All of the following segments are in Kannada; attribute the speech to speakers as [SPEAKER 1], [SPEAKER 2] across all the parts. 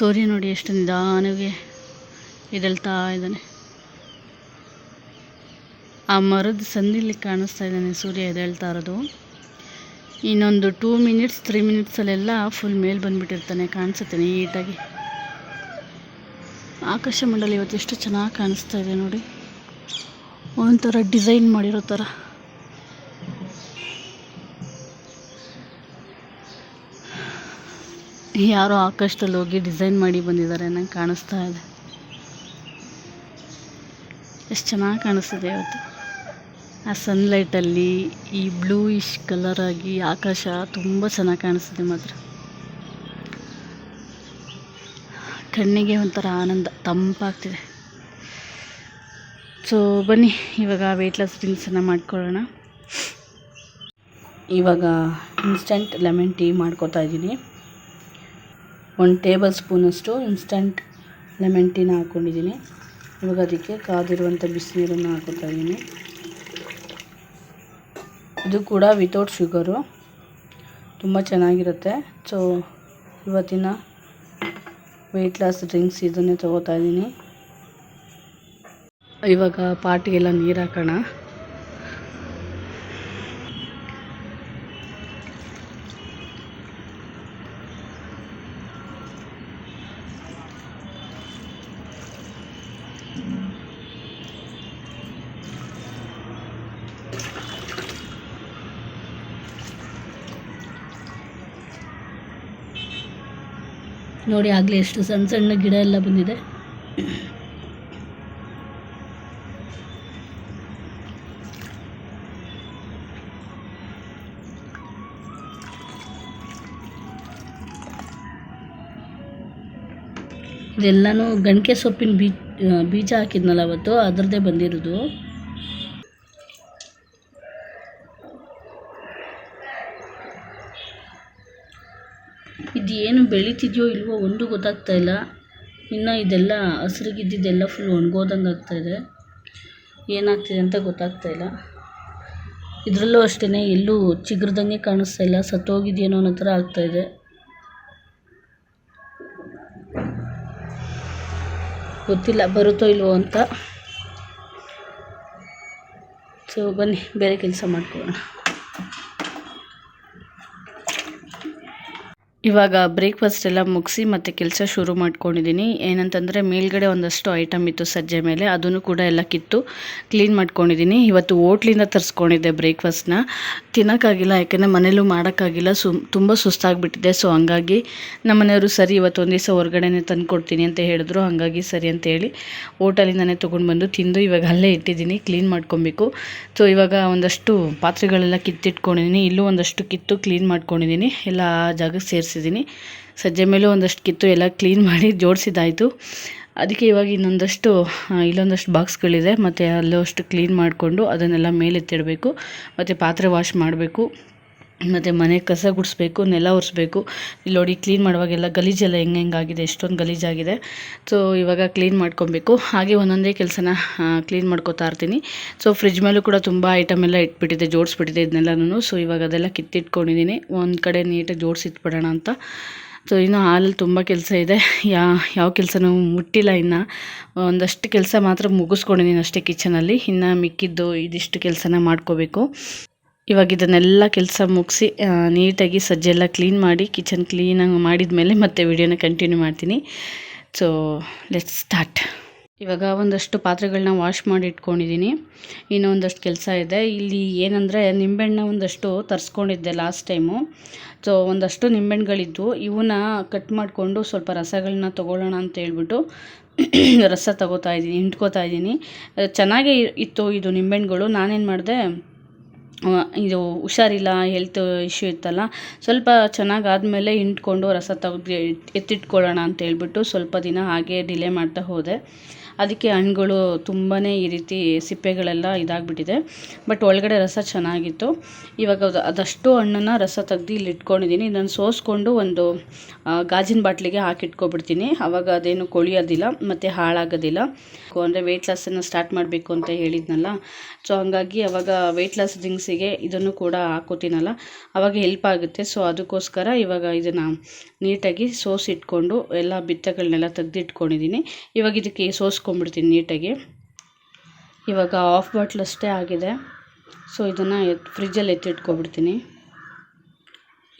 [SPEAKER 1] ಸೂರ್ಯ ನೋಡಿ ಎಷ್ಟು ನಿಧಾನವಾಗಿ ಎದ್ದೇಳ್ತಾ ಇದ್ದಾನೆ. ಆ ಮರದ ಸಂದಿಲಿ ಕಾಣಿಸ್ತಾ ಇದ್ದಾನೆ ಸೂರ್ಯ ಎದ್ದೇಳ್ತಾ ಇರೋದು. ಇನ್ನೊಂದು ಟೂ ಮಿನಿಟ್ಸ್ ತ್ರೀ ಮಿನಿಟ್ಸಲ್ಲೆಲ್ಲ ಫುಲ್ ಮೇಲೆ ಬಂದುಬಿಟ್ಟಿರ್ತಾನೆ, ಕಾಣಿಸುತ್ತೆ ನೀಟಾಗಿ ಆಕಾಶ ಮಂಡಲ ಇವತ್ತು ಎಷ್ಟು ಚೆನ್ನಾಗಿ ಕಾಣಿಸ್ತಾ ಇದೆ ನೋಡಿ. ಒಂಥರ ಡಿಸೈನ್ ಮಾಡಿರೋ ಥರ ಯಾರೋ ಆಕಾಶದಲ್ಲಿ ಹೋಗಿ ಡಿಸೈನ್ ಮಾಡಿ ಬಂದಿದ್ದಾರೆ, ನಂಗೆ ಕಾಣಿಸ್ತಾ ಇದೆ. ಎಷ್ಟು ಚೆನ್ನಾಗಿ ಕಾಣಿಸ್ತಿದೆ ಇವತ್ತು. ಆ ಸನ್ಲೈಟಲ್ಲಿ ಈ ಬ್ಲೂಯಿಶ್ ಕಲರ್ ಆಗಿ, ಆಕಾಶ ತುಂಬ ಚೆನ್ನಾಗಿ ಕಾಣಿಸ್ತಿದೆ ಮಾತ್ರ. ಕಣ್ಣಿಗೆ ಒಂಥರ ಆನಂದ, ತಂಪಾಗ್ತಿದೆ. ಸೊ ಬನ್ನಿ, ಇವಾಗ ವೆಯ್ಟ್ ಲಾಸ್ ಡ್ರಿಂಕ್ಸನ್ನು ಮಾಡ್ಕೊಳ್ಳೋಣ. ಇವಾಗ ಇನ್ಸ್ಟಂಟ್ ಲೆಮನ್ ಟೀ ಮಾಡ್ಕೋತಾ ಇದ್ದೀನಿ. ಒಂದು ಟೇಬಲ್ ಸ್ಪೂನಷ್ಟು ಇನ್ಸ್ಟಂಟ್ ಲೆಮನ್ ಟೀನ ಹಾಕ್ಕೊಂಡಿದ್ದೀನಿ. ಇವಾಗ ಅದಕ್ಕೆ ಕಾದಿರುವಂಥ ಬಿಸಿನೀರನ್ನು ಹಾಕೋತಾ ಇದ್ದೀನಿ. ಇದು ಕೂಡ ವಿತೌಟ್ ಶುಗರು ತುಂಬ ಚೆನ್ನಾಗಿರುತ್ತೆ. ಸೊ ಇವತ್ತಿನ ವೆಯ್ಟ್ ಲಾಸ್ ಡ್ರಿಂಕ್ಸ್ ಇದನ್ನೇ ತೊಗೋತಾ ಇದ್ದೀನಿ. ಇವಾಗ ಪಾಟಿಗೆಲ್ಲ ನೀರು ಹಾಕೋಣ. ನೋಡಿ, ಆಗಲೇ ಎಷ್ಟು ಸಣ್ಣ ಸಣ್ಣ ಗಿಡ ಎಲ್ಲ ಬಂದಿದೆ. ಇದೆಲ್ಲನೂ ಗಣಿಕೆ ಸೊಪ್ಪಿನ ಬೀಜ ಬೀಜ ಹಾಕಿದ್ನಲ್ಲ ಅವತ್ತು, ಅದರದ್ದೇ ಬಂದಿರೋದು. ಇದೇನು ಬೆಳೀತಿದೆಯೋ ಇಲ್ವೋ ಒಂದು ಗೊತ್ತಾಗ್ತಾ ಇಲ್ಲ. ಇನ್ನು ಇದೆಲ್ಲ ಹಸ್ರಿಗಿದ್ದಿದ್ದೆಲ್ಲ ಫುಲ್ ಒಣಗೋದಂಗೆ ಆಗ್ತಾಯಿದೆ ಏನಾಗ್ತಿದೆ ಅಂತ ಗೊತ್ತಾಗ್ತಾ ಇಲ್ಲ. ಇದರಲ್ಲೂ ಅಷ್ಟೇ ಎಲ್ಲೂ ಚಿಗುರ್ದಂಗೆ ಕಾಣಿಸ್ತಾ ಇಲ್ಲ. ಸತ್ತೋಗಿದೆಯೇನೋ ಅನ್ನೋ ಥರ ಆಗ್ತಾಯಿದೆ ಗೊತ್ತಿಲ್ಲ, ಬರುತ್ತೋ ಇಲ್ವೋ ಅಂತ. ಸೊ ಬನ್ನಿ, ಬೇರೆ ಕೆಲಸ ಮಾಡ್ಕೊಳ್ಳೋಣ. ಇವಾಗ ಬ್ರೇಕ್ಫಾಸ್ಟ್ ಎಲ್ಲ ಮುಗಿಸಿ ಮತ್ತೆ ಕೆಲಸ ಶುರು ಮಾಡ್ಕೊಂಡಿದ್ದೀನಿ ಏನಂತಂದರೆ ಮೇಲ್ಗಡೆ ಒಂದಷ್ಟು ಐಟಮ್ ಇತ್ತು ಸಜ್ಜೆ ಮೇಲೆ, ಅದನ್ನು ಕೂಡ ಎಲ್ಲ ಕಿತ್ತು ಕ್ಲೀನ್ ಮಾಡ್ಕೊಂಡಿದ್ದೀನಿ ಇವತ್ತು ಓಟ್ಲಿಂದ ತರಿಸ್ಕೊಂಡಿದ್ದೆ ಬ್ರೇಕ್ಫಾಸ್ಟ್ನ ತಿನ್ನೋಕ್ಕಾಗಿಲ್ಲ, ಯಾಕೆಂದರೆ ಮನೇಲೂ ಮಾಡೋಕ್ಕಾಗಿಲ್ಲ ಸುಮ್ ತುಂಬ ಸುಸ್ತಾಗಿಬಿಟ್ಟಿದೆ. ಸೊ ಹಂಗಾಗಿ ನಮ್ಮ ಮನೆಯವರು ಸರಿ ಇವತ್ತು ಒಂದು ದಿವಸ ಹೊರಗಡೆನೇ ತಂದು ಕೊಡ್ತೀನಿ ಅಂತ ಹೇಳಿದ್ರು. ಹಾಗಾಗಿ ಸರಿ ಅಂತೇಳಿ ಓಟಲಿಂದನೇ ತೊಗೊಂಡು ಬಂದು ತಿಂದು ಇವಾಗ ಅಲ್ಲೇ ಇಟ್ಟಿದ್ದೀನಿ ಕ್ಲೀನ್ ಮಾಡ್ಕೊಬೇಕು. ಸೊ ಇವಾಗ ಒಂದಷ್ಟು ಪಾತ್ರೆಗಳೆಲ್ಲ ಕಿತ್ತಿಟ್ಕೊಂಡಿದ್ದೀನಿ ಇಲ್ಲೂ ಒಂದಷ್ಟು ಕಿತ್ತು ಕ್ಲೀನ್ ಮಾಡ್ಕೊಂಡಿದ್ದೀನಿ ಎಲ್ಲ ಜಾಗಕ್ಕೆ ಸಜ್ಜೆ ಮೇಲೂ ಒಂದಷ್ಟು ಕಿತ್ತು ಎಲ್ಲ ಕ್ಲೀನ್ ಮಾಡಿ ಜೋಡಿಸಿದ್ದಾಯಿತು. ಅದಕ್ಕೆ ಇವಾಗ ಇನ್ನೊಂದಷ್ಟು ಇಲ್ಲೊಂದಷ್ಟು ಬಾಕ್ಸ್ಗಳಿದೆ ಮತ್ತು ಅಲ್ಲೂ ಅಷ್ಟು ಕ್ಲೀನ್ ಮಾಡಿಕೊಂಡು ಅದನ್ನೆಲ್ಲ ಮೇಲೆತ್ತಿಡಬೇಕು. ಮತ್ತು ಪಾತ್ರೆ ವಾಶ್ ಮಾಡಬೇಕು. ಮತ್ತು ಮನೆ ಕಸ ಗುಡಿಸ್ಬೇಕು, ನೆಲ ಒರೆಸ್ಬೇಕು. ಇಲ್ಲಿ ನೋಡಿ ಕ್ಲೀನ್ ಮಾಡುವಾಗೆಲ್ಲ ಗಲೀಜೆಲ್ಲ ಹೆಂಗೆ ಹೆಂಗಾಗಿದೆ ಎಷ್ಟೊಂದು ಗಲೀಜಾಗಿದೆ ಸೊ ಇವಾಗ ಕ್ಲೀನ್ ಮಾಡ್ಕೊಬೇಕು. ಹಾಗೆ ಒಂದೊಂದೇ ಕೆಲಸನ ಕ್ಲೀನ್ ಮಾಡ್ಕೋತಾ ಇರ್ತೀನಿ. ಸೊ ಫ್ರಿಜ್ ಮೇಲೂ ಕೂಡ ತುಂಬ ಐಟಮ್ ಎಲ್ಲ ಇಟ್ಬಿಟ್ಟಿದೆ, ಜೋಡಿಸ್ಬಿಟ್ಟಿದೆ ಇದನ್ನೆಲ್ಲನೂ ಸೊ ಇವಾಗ ಅದೆಲ್ಲ ಕಿತ್ತಿಟ್ಕೊಂಡಿದ್ದೀನಿ. ಒಂದು ಕಡೆ ನೀಟಾಗಿ ಜೋಡಿಸಿಟ್ಬಿಡೋಣ ಅಂತ. ಸೊ ಇನ್ನು ಹಾಲಲ್ಲಿ ತುಂಬ ಕೆಲಸ ಇದೆ. ಯಾ, ಯಾವ ಕೆಲಸನೂ ಮುಟ್ಟಿಲ್ಲ ಇನ್ನು. ಒಂದಷ್ಟು ಕೆಲಸ ಮಾತ್ರ ಮುಗಿಸ್ಕೊಂಡಿದ್ದೀನಿ ಅಷ್ಟೇ ಕಿಚನಲ್ಲಿ ಇನ್ನು ಮಿಕ್ಕಿದ್ದು ಇದಿಷ್ಟು ಕೆಲಸನ ಮಾಡ್ಕೋಬೇಕು. ಇವಾಗ ಇದನ್ನೆಲ್ಲ ಕೆಲಸ ಮುಗಿಸಿ ನೀಟಾಗಿ ಸಜ್ಜೆಲ್ಲ ಕ್ಲೀನ್ ಮಾಡಿ ಕಿಚನ್ ಕ್ಲೀನಾಗಿ ಮಾಡಿದ ಮೇಲೆ ಮತ್ತೆ ವಿಡಿಯೋನ ಕಂಟಿನ್ಯೂ ಮಾಡ್ತೀನಿ. ಸೊ ಲೆಟ್ಸ್ ಸ್ಟಾರ್ಟ್ ಇವಾಗ ಒಂದಷ್ಟು ಪಾತ್ರೆಗಳನ್ನ ವಾಶ್ ಮಾಡಿ ಇಟ್ಕೊಂಡಿದ್ದೀನಿ ಇನ್ನೂ ಒಂದಷ್ಟು ಕೆಲಸ ಇದೆ. ಇಲ್ಲಿ ಏನಂದರೆ ನಿಂಬೆಹಣ್ಣ ಒಂದಷ್ಟು ತರಿಸ್ಕೊಂಡಿದ್ದೆ ಲಾಸ್ಟ್ ಟೈಮು ಸೊ ಒಂದಷ್ಟು ನಿಂಬೆಹಣ್ಣುಗಳಿದ್ವು. ಇವನ್ನ ಕಟ್ ಮಾಡಿಕೊಂಡು ಸ್ವಲ್ಪ ರಸಗಳನ್ನ ತೊಗೊಳ್ಳೋಣ ಅಂತ ಹೇಳ್ಬಿಟ್ಟು ರಸ ತಗೋತಾ ಇದ್ದೀನಿ ಹಿಂಡ್ಕೋತಾ ಇದ್ದೀನಿ ಚೆನ್ನಾಗೇ ಇತ್ತು ಇದು ನಿಂಬೆಹಣ್ಣುಗಳು. ನಾನೇನು ಮಾಡಿದೆ ಇದು ಹುಷಾರಿಲ್ಲ ಹೆಲ್ತ್ ಇಶ್ಯೂ ಇತ್ತಲ್ಲ, ಸ್ವಲ್ಪ ಚೆನ್ನಾಗಿ ಆದಮೇಲೆ ಹಿಂಡ್ಕೊಂಡು ರಸ ತೆಗ್ದು ಎತ್ತಿಟ್ಕೊಳ್ಳೋಣ ಅಂತ ಹೇಳ್ಬಿಟ್ಟು ಸ್ವಲ್ಪ ದಿನ ಹಾಗೆ ಡಿಲೇ ಮಾಡ್ತಾ ಹೋದೆ. ಅದಕ್ಕೆ ಹಣ್ಣುಗಳು ತುಂಬಾ ಈ ರೀತಿ ಸಿಪ್ಪೆಗಳೆಲ್ಲ ಇದಾಗಿಬಿಟ್ಟಿದೆ. ಬಟ್ ಒಳಗಡೆ ರಸ ಚೆನ್ನಾಗಿತ್ತು. ಇವಾಗ ಅದು ಅದಷ್ಟು ಹಣ್ಣನ್ನು ರಸ ತೆಗ್ದು ಇಲ್ಲಿ ಇಟ್ಕೊಂಡಿದ್ದೀನಿ. ಇದನ್ನು ಸೋಸ್ಕೊಂಡು ಒಂದು ಗಾಜಿನ ಬಾಟ್ಲಿಗೆ ಹಾಕಿಟ್ಕೊಬಿಡ್ತೀನಿ. ಆವಾಗ ಅದೇನು ಕೊಳಿಯೋದಿಲ್ಲ, ಮತ್ತು ಹಾಳಾಗೋದಿಲ್ಲ. ಅಂದರೆ ವೆಯ್ಟ್ ಲಾಸನ್ನು ಸ್ಟಾರ್ಟ್ ಮಾಡಬೇಕು ಅಂತ ಹೇಳಿದ್ನಲ್ಲ. ಸೊ ಹಂಗಾಗಿ ಅವಾಗ ವೆಯ್ಟ್ ಲಾಸ್ ಡ್ರಿಂಕ್ಸಿಗೆ ಇದನ್ನು ಕೂಡ ಹಾಕೋತೀನಲ್ಲ. ಆವಾಗ ಹೆಲ್ಪ್ ಆಗುತ್ತೆ. ಸೊ ಅದಕ್ಕೋಸ್ಕರ ಇವಾಗ ಇದನ್ನು ನೀಟಾಗಿ ಸೋಸಿಟ್ಕೊಂಡು ಎಲ್ಲ ಬಿತ್ತಗಳನ್ನೆಲ್ಲ ತೆಗೆದಿಟ್ಕೊಂಡಿದ್ದೀನಿ. ಇವಾಗ ಇದಕ್ಕೆ ಸೋಸ್ಕೊಂಡ್ಬಿಡ್ತೀನಿ ನೀಟಾಗಿ. ಇವಾಗ ಆಫ್ ಬಾಟ್ಲ್ ಅಷ್ಟೇ ಆಗಿದೆ. ಸೊ ಇದನ್ನು ಫ್ರಿಜ್ಜಲ್ಲಿ ಎತ್ತಿಟ್ಕೊಬಿಡ್ತೀನಿ.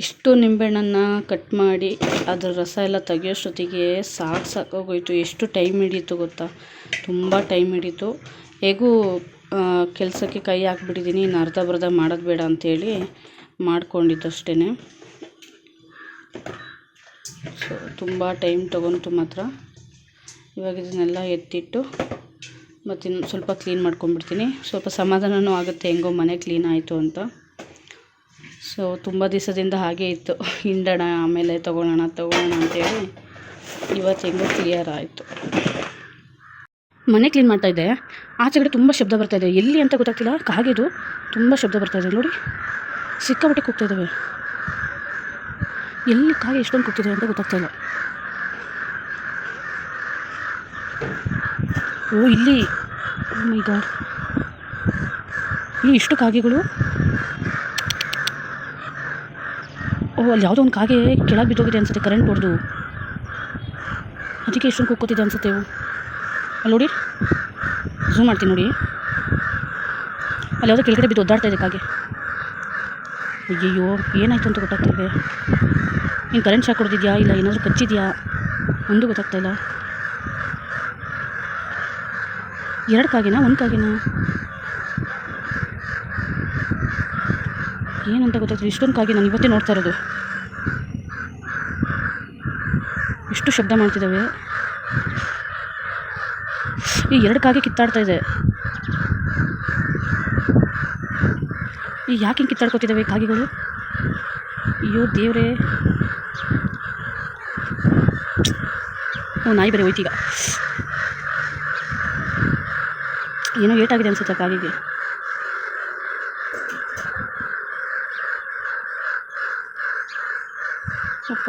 [SPEAKER 1] ಇಷ್ಟು ನಿಂಬೆಹಣ್ಣನ್ನು ಕಟ್ ಮಾಡಿ ಅದರ ರಸ ಎಲ್ಲ ತೆಗಿಯೋಷ್ಟೊತ್ತಿಗೆ ಸಾಕು ಸಾಕೋಗೋಯ್ತು. ಎಷ್ಟು ಟೈಮ್ ಹಿಡೀತು ಗೊತ್ತಾ? ತುಂಬ ಟೈಮ್ ಹಿಡೀತು. ಹೇಗೂ ಕೆಲಸಕ್ಕೆ ಕೈ ಹಾಕ್ಬಿಟ್ಟಿದ್ದೀನಿ ಇನ್ನು ಅರ್ಧ ಬರ್ಧ ಮಾಡೋದು ಬೇಡ ಅಂಥೇಳಿ ಮಾಡ್ಕೊಂಡಿದ್ದಷ್ಟೇ ಸೊ ತುಂಬ ಟೈಮ್ ತೊಗೊಂತು ಮಾತ್ರ. ಇವಾಗ ಇದನ್ನೆಲ್ಲ ಎತ್ತಿಟ್ಟು ಮತ್ತು ಇನ್ನು ಸ್ವಲ್ಪ ಕ್ಲೀನ್ ಮಾಡ್ಕೊಂಡ್ಬಿಡ್ತೀನಿ. ಸ್ವಲ್ಪ ಸಮಾಧಾನವೂ ಆಗುತ್ತೆ ಹೆಂಗೋ ಮನೆ ಕ್ಲೀನ್ ಆಯಿತು ಅಂತ. ಸೊ ತುಂಬ ದಿವಸದಿಂದ ಹಾಗೆ ಇತ್ತು. ಹಿಂಡೋಣ, ಆಮೇಲೆ ತೊಗೊಳೋಣ ತೊಗೊಳೋಣ ಅಂತೇಳಿ ಇವತ್ತು ಹೆಂಗೋ ಕ್ಲಿಯರ್ ಆಯಿತು. ಮನೆ ಕ್ಲೀನ್ ಮಾಡ್ತಾಯಿದ್ದೆ ಆಚೆ ಕಡೆ ತುಂಬ ಶಬ್ದ ಬರ್ತಾಯಿದೆ ಎಲ್ಲಿ ಅಂತ ಗೊತ್ತಾಗ್ತಿಲ್ಲ. ಕಾಗೆದು ತುಂಬ ಶಬ್ದ ಬರ್ತಾಯಿದೆ ನೋಡಿ, ಸಿಕ್ಕಾಪಟ್ಟೆ ಕೂಗ್ತಾ ಇದ್ದಾವೆ ಎಲ್ಲಿ ಕಾಗೆ ಎಷ್ಟೊಂದು ಕೂಗ್ತಿದೆ ಅಂತ ಗೊತ್ತಾಗ್ತಾಯಿಲ್ಲ ಓ, ಇಲ್ಲಿ. ಈಗ ಗಾಡ್ ಈ ಇಷ್ಟು ಕಾಗೆಗಳು? ಓ, ಅಲ್ಲಿ ಯಾವುದೋ ಒಂದು ಕಾಗೆ ಕೆಳಗೆ ಬಿದ್ದೋಗಿದೆ ಅನ್ಸುತ್ತೆ ಕರೆಂಟ್ ಹೊಡೆದು ಅದಕ್ಕೆ ಇಷ್ಟೊಂದು ಕುಕ್ಕೋತಿದೆ ಅನ್ಸುತ್ತೆ ಅಲ್ಲಿ ನೋಡಿ. ಝೂಮ್ ಮಾಡ್ತೀನಿ ನೋಡಿ. ಅಲ್ಲಿ ಯಾವುದೋ ಕೆಳಗಡೆ ಬಿದ್ದು ಒದ್ದಾಡ್ತಾ ಇದೆ ಕಾಗೆ. ಅಯ್ಯಯ್ಯೋ, ಏನಾಯಿತು ಅಂತ ಗೊತ್ತಾಗ್ತಿಲ್ವೇ ನೀನು ಕರೆಂಟ್ ಶಾಕ್ ಹೊಡೆದಿದ್ಯಾ? ಇಲ್ಲ ಏನಾದರೂ ಕಚ್ಚಿದೆಯಾ? ಒಂದು ಗೊತ್ತಾಗ್ತಾ ಇಲ್ಲ. ಎರಡು ಕಾಗೆನಾ ಒಂದು ಕಾಗೆನಾ ಏನಂತ ಗೊತ್ತಾಗ್ತದೆ ಇಷ್ಟೊಂದು ಕಾಗೆ ನಾನು ಇವತ್ತೇ ನೋಡ್ತಾ ಇರೋದು. ಎಷ್ಟು ಶಬ್ದ ಮಾಡ್ತಿದ್ದಾವೆ? ಈ ಎರಡು ಕಾಗೆ ಕಿತ್ತಾಡ್ತಾ ಇದೆ. ಈ ಯಾಕೆ ಹಿಂಗೆ ಕಿತ್ತಾಡ್ಕೊತಿದ್ದಾವೆ ಕಾಗೆಗಳು? ಅಯ್ಯೋ ದೇವ್ರೇ. ಓ ನಾಯಿ ಬರೀ ಹೋಯ್ತೀಗ. ಏನೋ ಏಟಾಗಿದೆ ಅನ್ಸುತ್ತೆ ಕಾಗಿಗೆ ಅಪ್ಪ.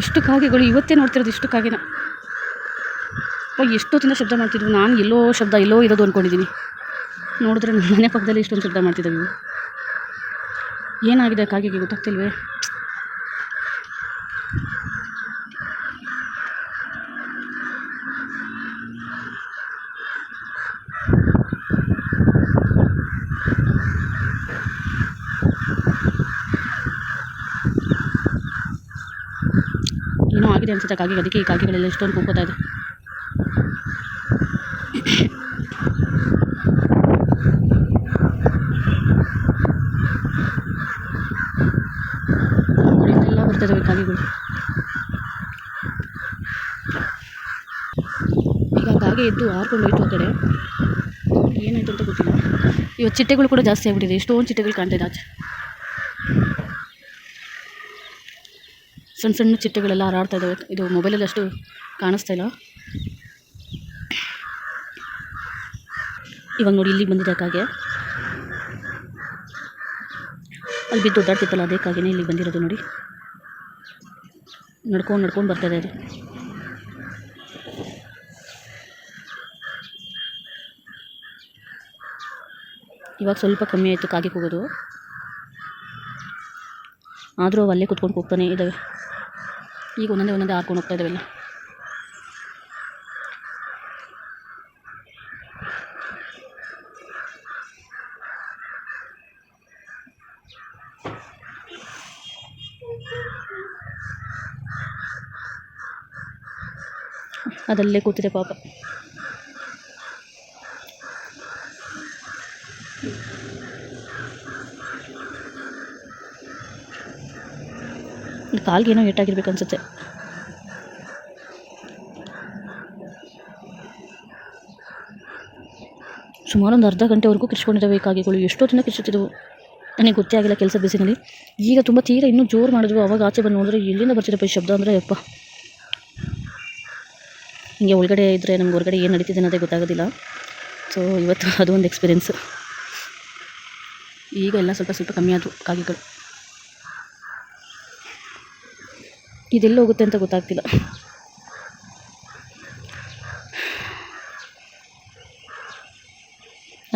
[SPEAKER 1] ಇಷ್ಟು ಕಾಗೆಗಳು ಇವತ್ತೇ ನೋಡ್ತಿರೋದು ಇಷ್ಟು ಕಾಗೆನ. ಅಪ್ಪ ಎಷ್ಟೊತ್ತಿಂದ ಶಬ್ದ ಮಾಡ್ತಿದ್ವು? ನಾನು ಎಲ್ಲೋ ಶಬ್ದ, ಎಲ್ಲೋ ಇರೋದು ಅಂದ್ಕೊಂಡಿದ್ದೀನಿ ನೋಡಿದ್ರೆ ನಮ್ಮ ಮನೆ ಪಕ್ಕದಲ್ಲಿ ಇಷ್ಟೊಂದು ಶಬ್ದ ಮಾಡ್ತಿದ್ದಾವೆ ಏನಾಗಿದೆ ಕಾಗೆಗೆ ಗೊತ್ತಾಗ್ತಿಲ್ವೇ ಏನೋ ಆಗಿದೆ ಅನ್ಸುತ್ತೆ ಕಾಗೆ ಅದಕ್ಕೆ ಈ ಕಾಗೆಗಳೆಲ್ಲ ಎಷ್ಟೊಂದು ಕೂಗ್ತಾ ಇದೆ. ಕಾಗೆಗಳು ಈಗ ಕಾಗೆ ಎದ್ದು ಹಾರ್ಕೊಂಡು ಹೋಯ್ತು ಕಡೆ. ಏನಾಯ್ತು ಅಂತ ಗೊತ್ತಿಲ್ಲ. ಇವತ್ತು ಚಿಟ್ಟೆಗಳು ಕೂಡ ಜಾಸ್ತಿ ಆಗ್ಬಿಟ್ಟಿದೆ. ಎಷ್ಟೊಂದು ಚಿಟ್ಟೆಗಳು ಕಾಣ್ತಾ ಆಚೆ. ಸಣ್ಣ ಸಣ್ಣ ಚಿಟ್ಟೆಗಳೆಲ್ಲ ಹಾರಾಡ್ತಾ ಇದ್ದಾವೆ. ಇದು ಮೊಬೈಲಲ್ಲಿ ಅಷ್ಟು ಕಾಣಿಸ್ತಾ ಇಲ್ಲ. ಇವಾಗ ನೋಡಿ ಇಲ್ಲಿಗೆ ಬಂದಿದ್ದ ಕಾಗೆ ಅಲ್ಲಿ ಬಿದ್ದು ಒದ್ದಾಡ್ತಿತ್ತಲ್ಲ ಅದೇ ಕಾಗೆನೇ ಇಲ್ಲಿಗೆ ಬಂದಿರೋದು ನೋಡಿ. ನಡ್ಕೊಂಡು ನಡ್ಕೊಂಡು ಬರ್ತಾ ಇದೆ ಅದು. ಇವಾಗ ಸ್ವಲ್ಪ ಕಮ್ಮಿ ಆಯಿತು ಕಾಗೆ ಕೂಗೋದು ಆದರೂ ಅಲ್ಲೇ ಕುತ್ಕೊಂಡು ಹೋಗ್ತಾನೆ ಇದ್ದಾವೆ. ಈಗ ಒಂದೊಂದೇ ಒಂದೊಂದೇ ಹಾರ್ಕೊಂಡು ಹೋಗ್ತಾ ಇದ್ದಾವೆಲ್ಲ ಅದಲ್ಲೇ ಕೂತಿದೆ ಪಾಪ ಕಾಲ್ಗೆ ಏನೋ ಏಟಾಗಿರ್ಬೇಕು ಅನ್ಸುತ್ತೆ. ಸುಮಾರು ಒಂದು ಅರ್ಧ ಗಂಟೆವರೆಗೂ ಕಿರ್ಚ್ಕೊಂಡಿದ್ದಾವೆ ಈ ಕಾಗೆಗಳು ದಿನ ಕಿರ್ಚುತ್ತಿದ್ದವು. ನನಗೆ ಗೊತ್ತೇ ಆಗಿಲ್ಲ ಕೆಲಸ ಬಿಸಿನಲ್ಲಿ. ಈಗ ತುಂಬ ತೀರಾ ಇನ್ನೂ ಜೋರು ಮಾಡಿದ್ವು. ಅವಾಗ ಆಚೆ ಬಂದು ನೋಡಿದ್ರೆ ಎಲ್ಲಿಂದ ಬರ್ತಿದ್ದಪ್ಪ ಈ ಶಬ್ದ ಅಂದರೆ, ಯಪ್ಪ. ಹಿಂಗೆ ಒಳಗಡೆ ಇದ್ದರೆ ನಮ್ಗೆ ಹೊರಗಡೆ ಏನು ನಡೀತಿದೆ ಅನ್ನೋದೇ ಗೊತ್ತಾಗೋದಿಲ್ಲ. ಸೊ ಇವತ್ತು ಅದು ಒಂದು ಎಕ್ಸ್ಪೀರಿಯೆನ್ಸ್ ಈಗ ಎಲ್ಲ ಸ್ವಲ್ಪ ಸ್ವಲ್ಪ ಕಮ್ಮಿ ಆದವು ಕಾಗೆಗಳು. ಇದೆಲ್ಲ ಹೋಗುತ್ತೆ ಅಂತ ಗೊತ್ತಾಗ್ತಿಲ್ಲ.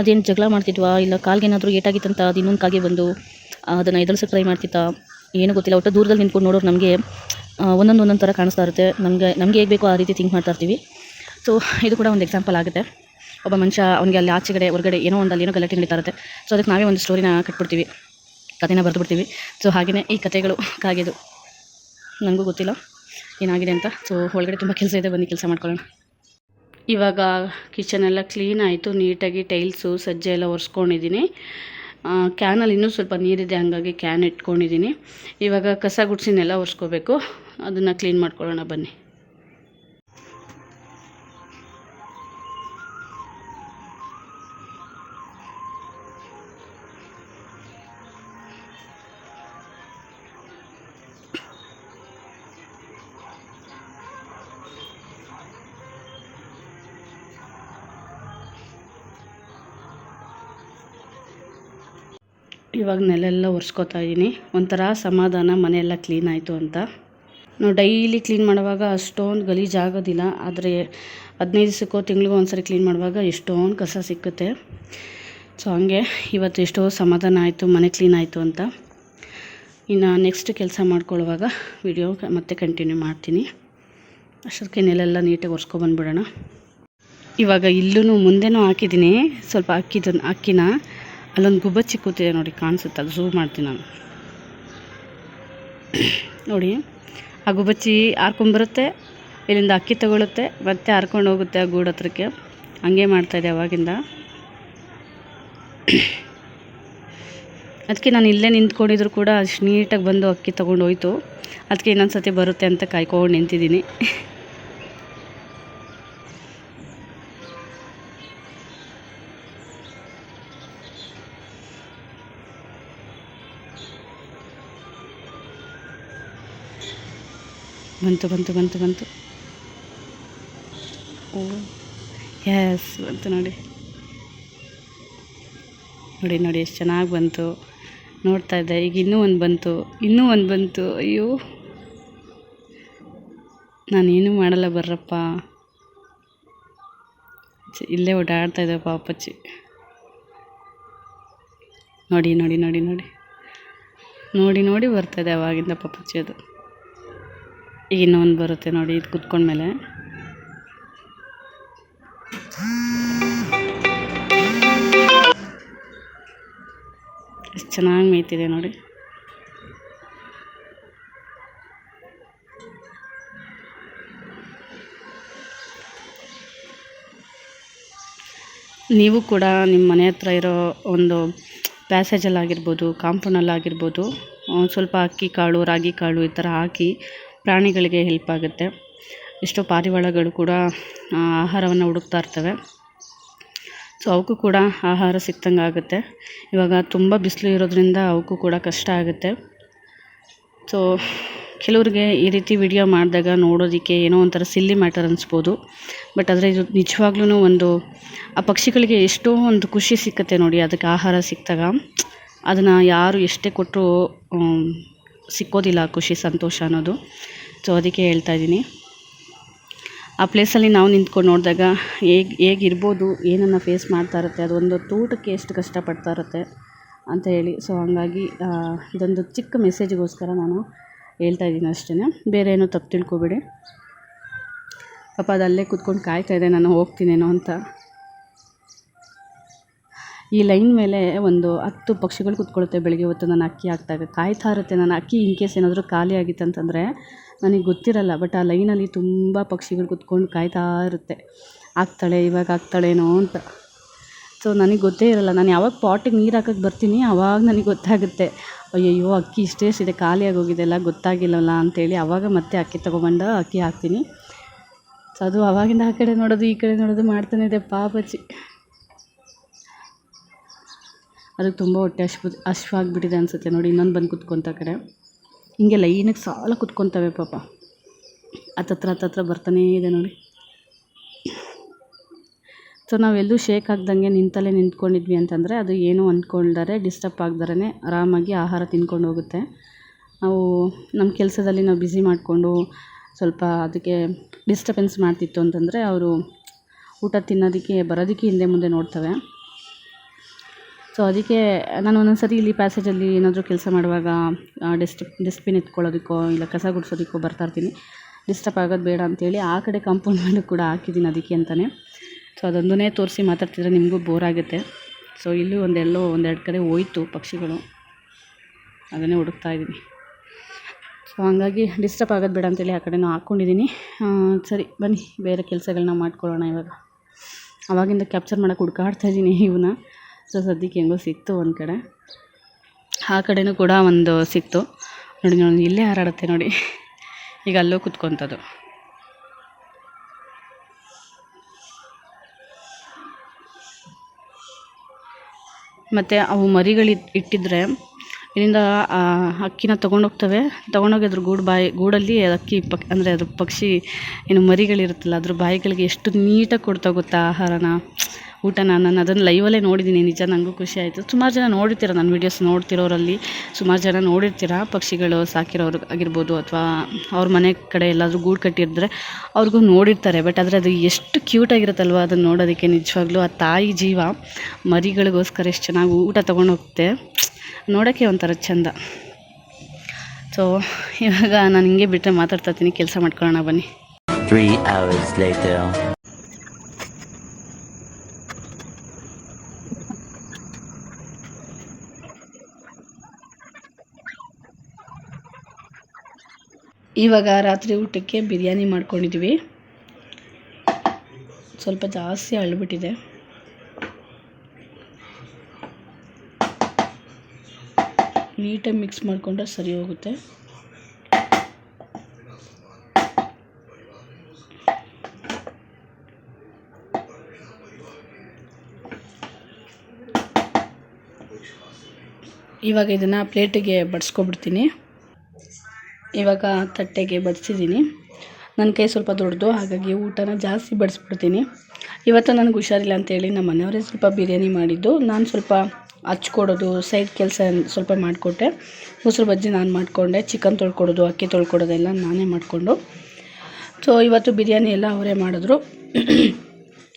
[SPEAKER 1] ಅದೇನು ಜಗಳ ಮಾಡ್ತಿದ್ವಾ? ಇಲ್ಲ ಕಾಲ್ಗೇನಾದರೂ ಏಟಾಗಿತ್ತಂತ ಅದು ಇನ್ನೊಂದು ಕಾಗೆ ಬಂದು ಅದನ್ನು ಎದುರಿಸೋಕೆ ಟ್ರೈ ಮಾಡ್ತಿತ್ತಾ? ಏನೂ ಗೊತ್ತಿಲ್ಲ. ಒಟ್ಟು ದೂರದಲ್ಲಿ ನಿಂತ್ಕೊಂಡು ನೋಡೋರು ನಮಗೆ ಒಂದೊಂದು ಒಂದೊಂದು ಥರ ಕಾಣಿಸ್ತಾ ಇರುತ್ತೆ. ನಮಗೆ ನಮಗೆ ಹೇಗೆ ಬೇಕೋ ಆ ರೀತಿ ಥಿಂಕ್ ಮಾಡ್ತಾ ಇರ್ತೀವಿ. ಸೊ ಇದು ಕೂಡ ಒಂದು ಎಕ್ಸಾಂಪಲ್ ಆಗುತ್ತೆ. ಒಬ್ಬ ಮನುಷ್ಯ ಅವನಿಗೆ ಅಲ್ಲಿ ಆಚೆಗಡೆ, ಹೊರಗಡೆ ಏನೋ ಒಂದು ಅಲ್ಲಿ ಏನೋ ಗಲಾಟೆ ನಡೀತಾ ಇರುತ್ತೆ. ಸೊ ಅದಕ್ಕೆ ನಾವೇ ಒಂದು ಸ್ಟೋರಿನ ಕಟ್ಬಿಡ್ತೀವಿ. ಕಥೆನ ಬರೆದು ಬಿಡ್ತೀವಿ. ಸೊ ಹಾಗೆಯೇ ಈ ಕಥೆಗಳು ಕಾಗೆದು. ನನಗೂ ಗೊತ್ತಿಲ್ಲ ಏನಾಗಿದೆ ಅಂತ. ಸೊ ಒಳಗಡೆ ತುಂಬ ಕೆಲಸ ಇದೆ, ಬನ್ನಿ ಕೆಲಸ ಮಾಡ್ಕೊಳ್ಳೋಣ. ಇವಾಗ ಕಿಚನ್ ಎಲ್ಲ ಕ್ಲೀನ್ ಆಯಿತು, ನೀಟಾಗಿ ಟೈಲ್ಸು ಸಜ್ಜೆ ಎಲ್ಲ ಒರೆಸ್ಕೊಂಡಿದ್ದೀನಿ. ಕ್ಯಾನಲ್ಲಿ ಇನ್ನೂ ಸ್ವಲ್ಪ ನೀರಿದೆ, ಹಾಗಾಗಿ ಕ್ಯಾನ್ ಇಟ್ಕೊಂಡಿದ್ದೀನಿ. ಇವಾಗ ಕಸ ಗುಡ್ಸಿನೆಲ್ಲ ಒರೆಸ್ಕೋಬೇಕು. ಅದನ್ನು ಕ್ಲೀನ್ ಮಾಡ್ಕೊಳ್ಳೋಣ, ಬನ್ನಿ. ಇವಾಗ ನೆಲೆಲ್ಲ ಒರೆಸ್ಕೊತಾ ಇದ್ದೀನಿ ಒಂಥರ ಸಮಾಧಾನ, ಮನೆಯೆಲ್ಲ ಕ್ಲೀನ್ ಆಯಿತು ಅಂತ. ನಾವು ಡೈಲಿ ಕ್ಲೀನ್ ಮಾಡುವಾಗ ಅಷ್ಟೊಂದು ಗಲೀಜು ಆಗೋದಿಲ್ಲ. ಆದರೆ ಹದಿನೈದು ದಿವಸಕ್ಕೋ ತಿಂಗಳಿಗೋ ಒಂದ್ಸರಿ ಕ್ಲೀನ್ ಮಾಡುವಾಗ ಎಷ್ಟೊಂದು ಕಸ ಸಿಕ್ಕುತ್ತೆ. ಸೊ ಹಂಗೆ ಇವತ್ತು ಎಷ್ಟೋ ಸಮಾಧಾನ ಆಯಿತು, ಮನೆ ಕ್ಲೀನ್ ಆಯಿತು ಅಂತ. ಇನ್ನು ನೆಕ್ಸ್ಟ್ ಕೆಲಸ ಮಾಡ್ಕೊಳ್ಳುವಾಗ ವಿಡಿಯೋ ಮತ್ತೆ ಕಂಟಿನ್ಯೂ ಮಾಡ್ತೀನಿ. ಅಷ್ಟಕ್ಕೆ ನೆಲೆಲ್ಲ ನೀಟಾಗಿ ಒರೆಸ್ಕೊಬಂದ್ಬಿಡೋಣ ಇವಾಗ ಇಲ್ಲೂ ಮುಂದೆನೂ ಹಾಕಿದ್ದೀನಿ. ಸ್ವಲ್ಪ ಅಕ್ಕಿದು ಅಕ್ಕಿನ. ಅಲ್ಲೊಂದು ಗುಬ್ಬಚ್ಚಿ ಕೂತಿದೆ ನೋಡಿ, ಕಾಣಿಸುತ್ತೆ ಅದು. ಝೂಮ್ ಮಾಡ್ತೀನಿ ನಾನು. ನೋಡಿ, ಆ ಗುಬ್ಬಚ್ಚಿ ಹಾರ್ಕೊಂಬರುತ್ತೆ ಇಲ್ಲಿಂದ ಅಕ್ಕಿ ತಗೊಳುತ್ತೆ, ಮತ್ತೆ ಹಾರ್ಕೊಂಡು ಹೋಗುತ್ತೆ ಆ ಗೂಡು ಹತ್ರಕ್ಕೆ. ಹಂಗೆ ಮಾಡ್ತಾಯಿದೆ ಅವಾಗಿಂದ. ಅದಕ್ಕೆ ನಾನು ಇಲ್ಲೇ ನಿಂತ್ಕೊಂಡಿದ್ರು ಕೂಡ ಅಷ್ಟು ನೀಟಾಗಿ ಬಂದು ಅಕ್ಕಿ ತೊಗೊಂಡು ಹೋಯ್ತು ಅದಕ್ಕೆ ಇನ್ನೊಂದು ಸತಿ ಬರುತ್ತೆ ಅಂತ ಕಾಯ್ಕೊಂಡು ನಿಂತಿದ್ದೀನಿ. ಬಂತು ಬಂತು ಬಂತು ಬಂತು. ಓ ಎಸ್ ಬಂತು ನೋಡಿ. ನೋಡಿ ನೋಡಿ, ಎಷ್ಟು ಚೆನ್ನಾಗಿ ಬಂತು. ನೋಡ್ತಾ ಇದ್ದೆ, ಈಗ ಇನ್ನೂ ಒಂದು ಬಂತು, ಇನ್ನೂ ಒಂದು ಬಂತು. ಅಯ್ಯೋ. ನಾನೇನು ಮಾಡಲ್ಲ ಬರ್ರಪ್ಪ. ಇಲ್ಲೇ ಓಡಾಡ್ತಾ ಇದೆ ಪಾಪಚ್ಚಿ ನೋಡಿ ನೋಡಿ ನೋಡಿ ನೋಡಿ. ನೋಡಿ ನೋಡಿ ಬರ್ತಾಯಿದೆ ಅವಾಗಿಂದ ಪಾಪಚ್ಚಿ ಅದು. ಈಗ ಇನ್ನೊಂದು ಬರುತ್ತೆ ನೋಡಿ, ಇದು ಕುತ್ಕೊಂಡ್ಮೇಲೆ. ಎಷ್ಟು ಚೆನ್ನಾಗಿ ಮೇಯ್ತಿದೆ ನೋಡಿ. ನೀವು ಕೂಡ ನಿಮ್ಮ ಮನೆ ಹತ್ರ ಇರೋ ಒಂದು ಪ್ಯಾಸೇಜಲ್ಲಾಗಿರ್ಬೋದು ಕಾಂಪೌಂಡಲ್ಲಾಗಿರ್ಬೋದು ಒಂದು ಸ್ವಲ್ಪ ಅಕ್ಕಿ ಕಾಳು, ರಾಗಿ ಕಾಳು ಈ ಥರ ಹಾಕಿ ಪ್ರಾಣಿಗಳಿಗೆ ಹೆಲ್ಪ್ ಆಗುತ್ತೆ. ಎಷ್ಟೋ ಪಾರಿವಾಳಗಳು ಕೂಡ ಆಹಾರವನ್ನು ಹುಡುಕ್ತಾ ಇರ್ತವೆ. ಸೊ ಅವಕ್ಕೂ ಕೂಡ ಆಹಾರ ಸಿಕ್ತಂಗೆ ಆಗುತ್ತೆ. ಇವಾಗ ತುಂಬ ಬಿಸಿಲು ಇರೋದ್ರಿಂದ ಅವಕ್ಕೂ ಕೂಡ ಕಷ್ಟ ಆಗುತ್ತೆ. ಸೊ ಕೆಲವ್ರಿಗೆ ಈ ರೀತಿ ವಿಡಿಯೋ ಮಾಡಿದಾಗ ನೋಡೋದಕ್ಕೆ ಏನೋ ಒಂಥರ ಸಿಲ್ಲಿ ಮ್ಯಾಟರ್ ಅನಿಸ್ಬೋದು. ಬಟ್ ಆದರೆ ಇದು ನಿಜವಾಗ್ಲೂ ಒಂದು, ಆ ಪಕ್ಷಿಗಳಿಗೆ ಎಷ್ಟೋ ಒಂದು ಖುಷಿ ಸಿಕ್ಕತ್ತೆ ನೋಡಿ, ಅದಕ್ಕೆ ಆಹಾರ ಸಿಕ್ಕಿದಾಗ ಅದನ್ನು ಯಾರು ಎಷ್ಟೇ ಕೊಟ್ಟರು ಸಿಕ್ಕೋದಿಲ್ಲ ಖುಷಿ ಸಂತೋಷ ಅನ್ನೋದು. ಸೊ ಅದಕ್ಕೆ ಹೇಳ್ತಾ ಇದ್ದೀನಿ. ಆ ಪ್ಲೇಸಲ್ಲಿ ನಾವು ನಿಂತ್ಕೊಂಡು ನೋಡಿದಾಗ ಹೇಗೆ ಹೇಗಿರ್ಬೋದು ಏನನ್ನು ಫೇಸ್ ಮಾಡ್ತಾ ಇರುತ್ತೆ ಅದೊಂದು ತೋಟಕ್ಕೆ ಎಷ್ಟು ಕಷ್ಟಪಡ್ತಾ ಇರುತ್ತೆ ಅಂತ ಹೇಳಿ. ಸೊ ಹಂಗಾಗಿ ಇದೊಂದು ಚಿಕ್ಕ ಮೆಸೇಜ್ಗೋಸ್ಕರ ನಾನು ಹೇಳ್ತಾ ಇದ್ದೀನಿ ಅಷ್ಟೇ ಬೇರೆ ಏನೋ ತಪ್ಪು ತಿಳ್ಕೊಬೇಡಿ. ಪಾಪ ಅದು ಅಲ್ಲೇ ಕೂತ್ಕೊಂಡು ಕಾಯ್ತಾ ಇದೆ ನಾನು ಹೋಗ್ತೀನೇನೋ ಅಂತ. ಈ ಲೈನ್ ಮೇಲೆ ಒಂದು ಹತ್ತು ಪಕ್ಷಿಗಳು ಕೂತ್ಕೊಳ್ಳುತ್ತೆ ಬೆಳಗ್ಗೆ ಹೊತ್ತು. ನಾನು ಅಕ್ಕಿ ಹಾಕ್ದಾಗ ಕಾಯ್ತಾ ಇರುತ್ತೆ. ನಾನು ಅಕ್ಕಿ ಇನ್ ಕೇಸ್ ಏನಾದರೂ ಖಾಲಿ ಆಗಿತ್ತು ಅಂತಂದರೆ ನನಗೆ ಗೊತ್ತಿರಲ್ಲ ಬಟ್ ಆ ಲೈನಲ್ಲಿ ತುಂಬ ಪಕ್ಷಿಗಳು ಕೂತ್ಕೊಂಡು ಕಾಯ್ತಾ ಇರುತ್ತೆ. ಹಾಕ್ತಾಳೆ ಇವಾಗ ಆಗ್ತಾಳೇನೋ ಅಂತ. ಸೊ ನನಗೆ ಗೊತ್ತೇ ಇರಲ್ಲ. ನಾನು ಯಾವಾಗ ಪಾಟಿಗೆ ನೀರು ಹಾಕಕ್ಕೆ ಬರ್ತೀನಿ ಆವಾಗ ನನಗೆ ಗೊತ್ತಾಗುತ್ತೆ. ಅಯ್ಯಯ್ಯೋ, ಅಕ್ಕಿ ಇಷ್ಟೇ ಎಷ್ಟಿದೆ ಖಾಲಿಯಾಗಿ ಹೋಗಿದೆ ಎಲ್ಲ ಗೊತ್ತಾಗಿಲ್ಲಲ್ಲ ಅಂತೇಳಿ ಆವಾಗ ಮತ್ತೆ ಅಕ್ಕಿ ತೊಗೊಬಂದು ಅಕ್ಕಿ ಹಾಕ್ತೀನಿ. ಸೊ ಅದು ಆವಾಗಿಂದ ಆ ಕಡೆ ನೋಡೋದು, ಈ ಕಡೆ ನೋಡೋದು ಮಾಡ್ತಾನೆ ಇದೆ ಪಾಪಚ್ಚಿ. ಅದಕ್ಕೆ ತುಂಬ ಹೊಟ್ಟೆ ಹಶ್ ಹಶ್ವಾಗಿಬಿಟ್ಟಿದೆ ಅನಿಸುತ್ತೆ ನೋಡಿ, ಇನ್ನೊಂದು ಬಂದು ಕುತ್ಕೊಂತ ಕಡೆ. ಹೀಗೆ ಲೈನಿಗೆ ಸಾಲ ಕುತ್ಕೊತವೆ ಪಾಪ. ಹತ್ತತ್ರ ಹತ್ತತ್ರ ಬರ್ತಾನೇ ಇದೆ ನೋಡಿ. ಸೊ ನಾವೆಲ್ಲೂ ಶೇಕ್ ಆಗ್ದಂಗೆ ನಿಂತಲ್ಲೇ ನಿಂತ್ಕೊಂಡಿದ್ವಿ ಅಂತಂದರೆ ಅದು ಏನೂ ಅಂದ್ಕೊಳ್ದಾರೆ ಡಿಸ್ಟರ್ಬ್ ಆಗ್ದಾರೆ ಆರಾಮಾಗಿ ಆಹಾರ ತಿನ್ಕೊಂಡು ಹೋಗುತ್ತೆ. ನಾವು ನಮ್ಮ ಕೆಲಸದಲ್ಲಿ ನಾವು ಬ್ಯುಸಿ ಮಾಡಿಕೊಂಡು ಸ್ವಲ್ಪ ಅದಕ್ಕೆ ಡಿಸ್ಟರ್ಬೆನ್ಸ್ ಮಾಡ್ತಿತ್ತು ಅಂತಂದರೆ ಅವರು ಊಟ ತಿನ್ನೋದಕ್ಕೆ ಬರೋದಕ್ಕೆ ಹಿಂದೆ ಮುಂದೆ ನೋಡ್ತವೆ. ಸೊ ಅದಕ್ಕೆ ನಾನು ಒಂದೊಂದು ಸರಿ ಇಲ್ಲಿ ಪ್ಯಾಸೇಜಲ್ಲಿ ಏನಾದರೂ ಕೆಲಸ ಮಾಡುವಾಗ ಡಸ್ಟ್ ಡಸ್ಟ್ಬಿನ್ ಎತ್ಕೊಳ್ಳೋದಕ್ಕೋ, ಇಲ್ಲ ಕಸ ಗುಡಿಸೋದಕ್ಕೋ ಬರ್ತಾ ಇರ್ತೀನಿ. ಡಿಸ್ಟರ್ಬ್ ಆಗೋದು ಬೇಡ ಅಂತೇಳಿ ಆ ಕಡೆ ಕಾಂಪೌಂಡ್ ಮೇಲೆ ಕೂಡ ಹಾಕಿದ್ದೀನಿ ಅದಕ್ಕೆ ಅಂತಲೇ ಸೊ ಅದೊಂದನ್ನೇ ತೋರಿಸಿ ಮಾತಾಡ್ತಿದ್ರೆ ನಿಮಗೂ ಬೋರ್ ಆಗುತ್ತೆ. ಸೊ ಇಲ್ಲೂ ಒಂದೆಲ್ಲೋ, ಒಂದೆರಡು ಕಡೆ ಹೋಯ್ತು ಪಕ್ಷಿಗಳು. ಅದನ್ನೇ ಹುಡುಕ್ತಾ ಇದ್ದೀನಿ. ಸೊ ಹಂಗಾಗಿ ಡಿಸ್ಟರ್ಬ್ ಆಗೋದು ಬೇಡ ಅಂತೇಳಿ ಆ ಕಡೆನೂ ಹಾಕ್ಕೊಂಡಿದ್ದೀನಿ ಸರಿ, ಬನ್ನಿ, ಬೇರೆ ಕೆಲಸಗಳನ್ನ ಮಾಡ್ಕೊಳ್ಳೋಣ ಇವಾಗ. ಅವಾಗಿಂದ ಕ್ಯಾಪ್ಚರ್ ಮಾಡೋಕ್ಕೆ ಹುಡ್ಕಾಡ್ತಾ ಇದ್ದೀನಿ ಇವನ್ನ. ಸೊ ಸದ್ಯಕ್ಕೆ ಹೆಂಗೋ ಸಿಕ್ತು ಒಂದು ಕಡೆ. ಆ ಕಡೆನೂ ಕೂಡ ಒಂದು ಸಿಕ್ತು. ನೋಡಿ ನೋಡಿ, ಇಲ್ಲೇ ಹಾರಾಡುತ್ತೆ ನೋಡಿ. ಈಗ ಅಲ್ಲೂ ಕುತ್ಕೊತದು ಮತ್ತು ಅವು ಮರಿಗಳು ಇಟ್- ಇಟ್ಟಿದ್ರೆ ಇದರಿಂದ ಅಕ್ಕಿನ ತೊಗೊಂಡೋಗ್ತವೆ. ತೊಗೊಂಡೋಗಿ ಅದ್ರ ಗೂಡು ಬಾಯಿ, ಗೂಡಲ್ಲಿ ಅಕ್ಕಿ ಪಕ್, ಅಂದರೆ ಅದು ಪಕ್ಷಿ, ಏನು ಮರಿಗಳಿರುತ್ತಲ್ಲ, ಅದ್ರ ಬಾಯಿಗಳಿಗೆ ಎಷ್ಟು ನೀಟಾಗಿ ಕೊಡ್ತಾ ಗೊತ್ತಾ ಆಹಾರನ. ಊಟನ ನಾನು ಅದನ್ನು ಲೈವಲ್ಲೇ ನೋಡಿದ್ದೀನಿ ನಿಜ ನನಗೂ ಖುಷಿ ಆಯಿತು. ಸುಮಾರು ಜನ ನೋಡಿರ್ತೀರ ನನ್ನ ವೀಡಿಯೋಸ್ ನೋಡ್ತಿರೋರಲ್ಲಿ. ಸುಮಾರು ಜನ ನೋಡಿರ್ತೀರ, ಪಕ್ಷಿಗಳು ಸಾಕಿರೋರು ಆಗಿರ್ಬೋದು ಅಥವಾ ಅವ್ರ ಮನೆ ಕಡೆ ಎಲ್ಲಾದರೂ ಗೂಡು ಕಟ್ಟಿದ್ರೆ ಅವ್ರಿಗೂ ನೋಡಿರ್ತಾರೆ. ಬಟ್ ಆದರೆ ಅದು ಎಷ್ಟು ಕ್ಯೂಟಾಗಿರುತ್ತಲ್ವ ಅದನ್ನು ನೋಡೋದಕ್ಕೆ ನಿಜವಾಗ್ಲೂ ಆ ತಾಯಿ ಜೀವ, ಮರಿಗಳಿಗೋಸ್ಕರ ಎಷ್ಟು ಚೆನ್ನಾಗಿ ಊಟ ತೊಗೊಂಡು ಹೋಗುತ್ತೆ ನೋಡೋಕ್ಕೆ ಒಂಥರ ಚೆಂದ. ಸೊ ಇವಾಗ ನಾನು ಹಿಂಗೆ ಬಿಟ್ಟರೆ ಮಾತಾಡ್ತಾ ಇರ್ತೀನಿ, ಕೆಲಸ ಮಾಡ್ಕೊಳ್ಳೋಣ ಬನ್ನಿ. ಇವಾಗ ರಾತ್ರಿ ಊಟಕ್ಕೆ ಬಿರಿಯಾನಿ ಮಾಡ್ಕೊಂಡಿದ್ದೀವಿ ಸ್ವಲ್ಪ ಜಾಸ್ತಿ ಅಳ್ಬಿಟ್ಟಿದೆ. ನೀಟಾಗಿ ಮಿಕ್ಸ್ ಮಾಡಿಕೊಂಡ್ರೆ ಸರಿ ಹೋಗುತ್ತೆ. ಇವಾಗ ಇದನ್ನು ಪ್ಲೇಟಿಗೆ ಬಡಿಸ್ಕೊಬಿಡ್ತೀನಿ. ಇವಾಗ ತಟ್ಟೆಗೆ ಬಡಿಸಿದ್ದೀನಿ. ನನ್ನ ಕೈ ಸ್ವಲ್ಪ ದೊಡ್ಡದು, ಹಾಗಾಗಿ ಊಟನ ಜಾಸ್ತಿ ಬಡಿಸ್ಬಿಡ್ತೀನಿ. ಇವತ್ತು ನನಗೆ ಹುಷಾರಿಲ್ಲ ಅಂತೇಳಿ ನಮ್ಮ ಮನೆಯವರೇ ಸ್ವಲ್ಪ ಬಿರಿಯಾನಿ ಮಾಡಿದ್ದು. ನಾನು ಸ್ವಲ್ಪ ಹಚ್ಕೊಡೋದು ಸೈಡ್ ಕೆಲಸ ಸ್ವಲ್ಪ ಮಾಡಿಕೊಟ್ಟೆ. ಮೊಸರು ಬಜ್ಜಿ ನಾನು ಮಾಡಿಕೊಂಡೆ ಚಿಕನ್ ತೊಳ್ಕೊಡೋದು, ಅಕ್ಕಿ ತೊಳ್ಕೊಡೋದೆಲ್ಲ ನಾನೇ ಮಾಡಿಕೊಂಡು. ಸೊ ಇವತ್ತು ಬಿರಿಯಾನಿ ಎಲ್ಲ ಅವರೇ ಮಾಡಿದ್ರು.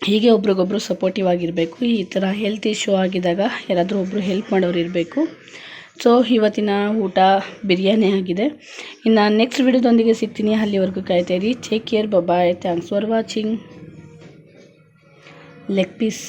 [SPEAKER 1] ಹೀಗೆ ಒಬ್ರಿಗೊಬ್ರು ಸಪೋರ್ಟಿವ್ ಆಗಿರಬೇಕು. ಈ ಥರ ಹೆಲ್ತ್ ಇಶ್ಯೂ ಆಗಿದ್ದಾಗ ಯಾರಾದರೂ ಒಬ್ಬರು ಹೆಲ್ಪ್ ಮಾಡೋರು ಇರಬೇಕು. ಸೊ, ಇವತ್ತಿನ ಊಟ ಬಿರಿಯಾನಿ ಆಗಿದೆ. ಇನ್ನು ನೆಕ್ಸ್ಟ್ ವಿಡಿಯೋದೊಂದಿಗೆ ಸಿಗ್ತೀನಿ. ಅಲ್ಲಿವರೆಗೂ ಕಾಯ್ತಾ ಇರಿ. Take care bye thanks for watching leg piece